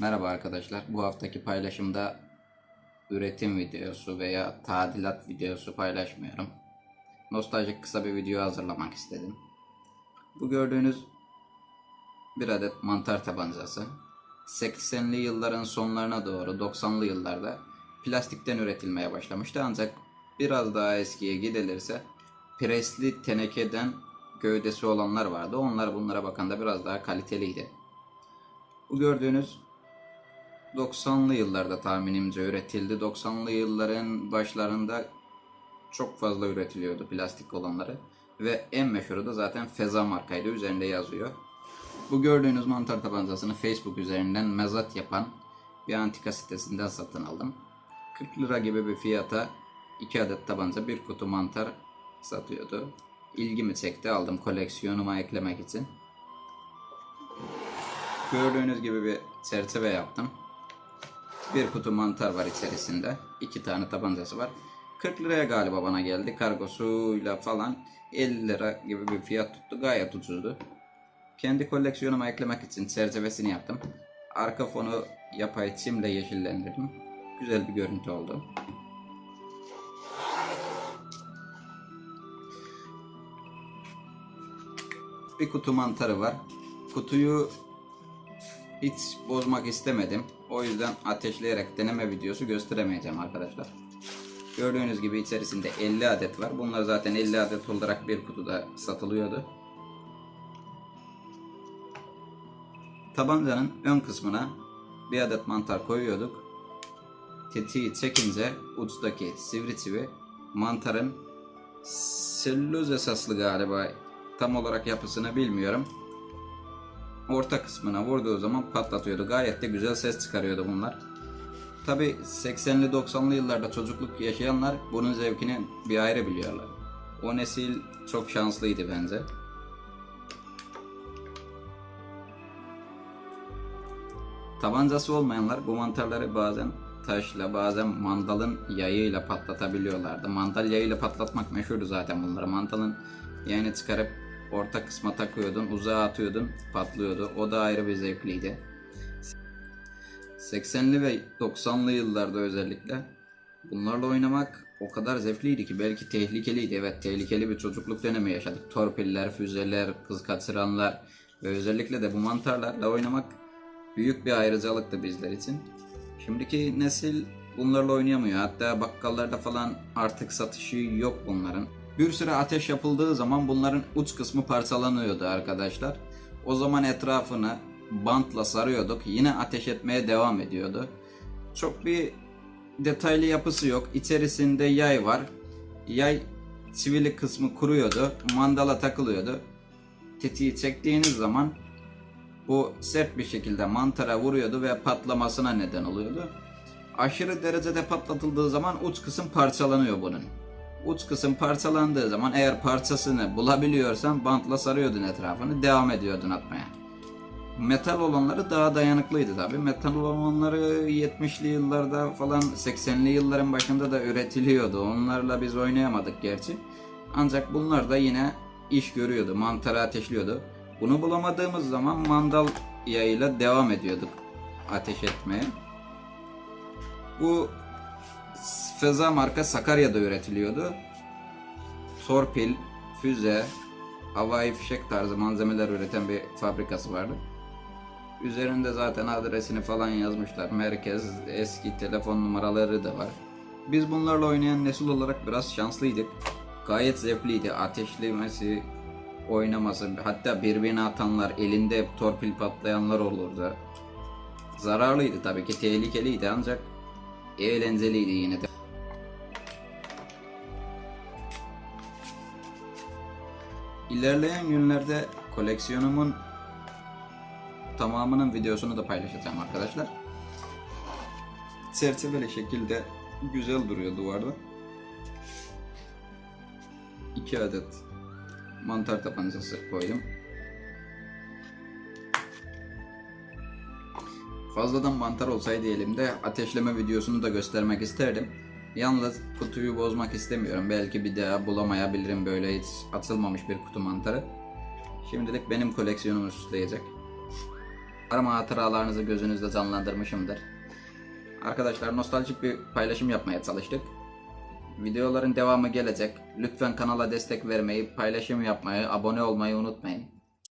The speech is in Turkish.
Merhaba arkadaşlar. Bu haftaki paylaşımda üretim videosu veya tadilat videosu paylaşmıyorum. Nostaljik kısa bir video hazırlamak istedim. Bu gördüğünüz bir adet mantar tabancası. 80'li yılların sonlarına doğru 90'lı yıllarda plastikten üretilmeye başlamıştı ancak biraz daha eskiye gidilirse presli tenekeden gövdesi olanlar vardı. Onlar bunlara bakanda biraz daha kaliteliydi. Bu gördüğünüz 90'lı yıllarda tahminimce üretildi. 90'lı yılların başlarında çok fazla üretiliyordu plastik olanları. Ve en meşhuru da zaten Feza markaydı. Üzerinde yazıyor. Bu gördüğünüz mantar tabancasını Facebook üzerinden mezat yapan bir antika sitesinden satın aldım. 40 lira gibi bir fiyata 2 adet tabanca bir kutu mantar satıyordu. İlgimi çekti aldım koleksiyonuma eklemek için. Gördüğünüz gibi bir çerçeve yaptım. Bir kutu mantar var içerisinde. iki tane tabancası var. 40 liraya galiba bana geldi. Kargosuyla falan 50 lira gibi bir fiyat tuttu. Gayet ucuzdu. Kendi koleksiyonuma eklemek için çerçevesini yaptım. Arka fonu yapay çimle yeşillendirdim. Güzel bir görüntü oldu. Bir kutu mantarı var. Kutuyu hiç bozmak istemedim. O yüzden ateşleyerek deneme videosu gösteremeyeceğim arkadaşlar. Gördüğünüz gibi içerisinde 50 adet var. Bunlar zaten 50 adet olarak bir kutuda satılıyordu. Tabancanın ön kısmına bir adet mantar koyuyorduk. Tetiği çekince uçtaki sivri çivi mantarın selüloz esaslı galiba tam olarak yapısını bilmiyorum orta kısmına vurduğu zaman patlatıyordu. Gayet de güzel ses çıkarıyordu bunlar. Tabi 80'li 90'lı yıllarda çocukluk yaşayanlar bunun zevkini bir ayrı biliyorlar. O nesil çok şanslıydı bence. Tabancası olmayanlar bu mantarları bazen taşla bazen mandalın yayıyla patlatabiliyorlardı. Mandal yayıyla patlatmak meşhurdu zaten bunları. Mandalın yayını çıkarıp orta kısma takıyordun, uzağa atıyordun, patlıyordu. O da ayrı bir zevkliydi. 80'li ve 90'lı yıllarda özellikle bunlarla oynamak o kadar zevkliydi ki belki tehlikeliydi. Evet tehlikeli bir çocukluk dönemi yaşadık. Torpiller, füzeler, kız kaçıranlar ve özellikle de bu mantarlarla oynamak büyük bir ayrıcalıktı bizler için. Şimdiki nesil bunlarla oynayamıyor. Hatta bakkallarda falan artık satışı yok bunların. Bir süre ateş yapıldığı zaman bunların uç kısmı parçalanıyordu arkadaşlar. O zaman etrafını bantla sarıyorduk. Yine ateş etmeye devam ediyordu. Çok bir detaylı yapısı yok. İçerisinde yay var. Yay sivili kısmı kuruyordu. Mandala takılıyordu. Tetiği çektiğiniz zaman bu sert bir şekilde mantara vuruyordu ve patlamasına neden oluyordu. Aşırı derecede patlatıldığı zaman uç kısım parçalanıyor bunun uç kısım parçalandığı zaman eğer parçasını bulabiliyorsan bantla sarıyordun etrafını devam ediyordun atmaya. Metal olanları daha dayanıklıydı tabi. Metal olanları 70'li yıllarda falan 80'li yılların başında da üretiliyordu. Onlarla biz oynayamadık gerçi. Ancak bunlar da yine iş görüyordu. Mantarı ateşliyordu. Bunu bulamadığımız zaman mandal yayıyla devam ediyorduk ateş etmeye. Bu Feza marka Sakarya'da üretiliyordu. Torpil, füze, havai fişek tarzı malzemeler üreten bir fabrikası vardı. Üzerinde zaten adresini falan yazmışlar. Merkez, eski telefon numaraları da var. Biz bunlarla oynayan nesil olarak biraz şanslıydık. Gayet zevkliydi. Ateşlemesi, oynaması, hatta birbirine atanlar, elinde torpil patlayanlar olurdu. Zararlıydı tabii ki, tehlikeliydi ancak eğlenceliydi yine de. İlerleyen günlerde koleksiyonumun tamamının videosunu da paylaşacağım arkadaşlar. Çerçeveli şekilde güzel duruyor duvarda. 2 adet mantar tabancası koydum. Fazladan mantar olsaydı elimde ateşleme videosunu da göstermek isterdim. Yalnız kutuyu bozmak istemiyorum. Belki bir daha bulamayabilirim böyle hiç atılmamış bir kutu mantarı. Şimdilik benim koleksiyonumu süsleyecek. Umarım hatıralarınızı gözünüzde canlandırmışımdır. Arkadaşlar nostaljik bir paylaşım yapmaya çalıştık. Videoların devamı gelecek. Lütfen kanala destek vermeyi, paylaşım yapmayı, abone olmayı unutmayın.